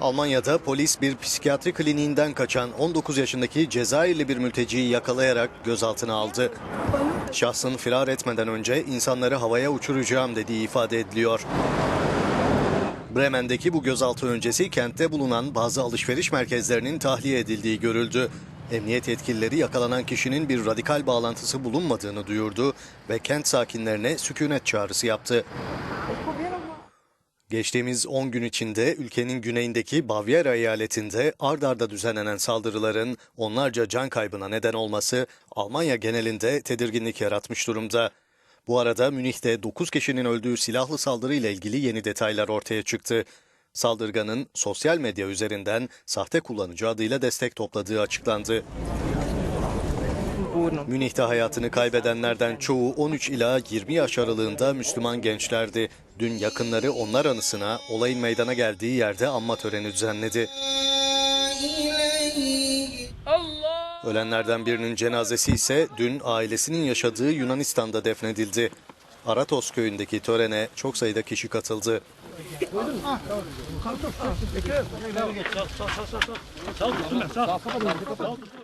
Almanya'da polis bir psikiyatri kliniğinden kaçan 19 yaşındaki Cezayirli bir mülteciyi yakalayarak gözaltına aldı. Şahsın firar etmeden önce insanları havaya uçuracağım dediği ifade ediliyor. Bremen'deki bu gözaltı öncesi kentte bulunan bazı alışveriş merkezlerinin tahliye edildiği görüldü. Emniyet yetkilileri yakalanan kişinin bir radikal bağlantısı bulunmadığını duyurdu ve kent sakinlerine sükunet çağrısı yaptı. Geçtiğimiz 10 gün içinde ülkenin güneyindeki Bavyera eyaletinde ard arda düzenlenen saldırıların onlarca can kaybına neden olması Almanya genelinde tedirginlik yaratmış durumda. Bu arada Münih'te 9 kişinin öldüğü silahlı saldırıyla ilgili yeni detaylar ortaya çıktı. Saldırganın sosyal medya üzerinden sahte kullanıcı adıyla destek topladığı açıklandı. Münih'te hayatını kaybedenlerden çoğu 13 ila 20 yaş aralığında Müslüman gençlerdi. Dün yakınları onlar anısına olayın meydana geldiği yerde anma töreni düzenledi. Ölenlerden birinin cenazesi ise dün ailesinin yaşadığı Yunanistan'da defnedildi. Aratos köyündeki törene çok sayıda kişi katıldı.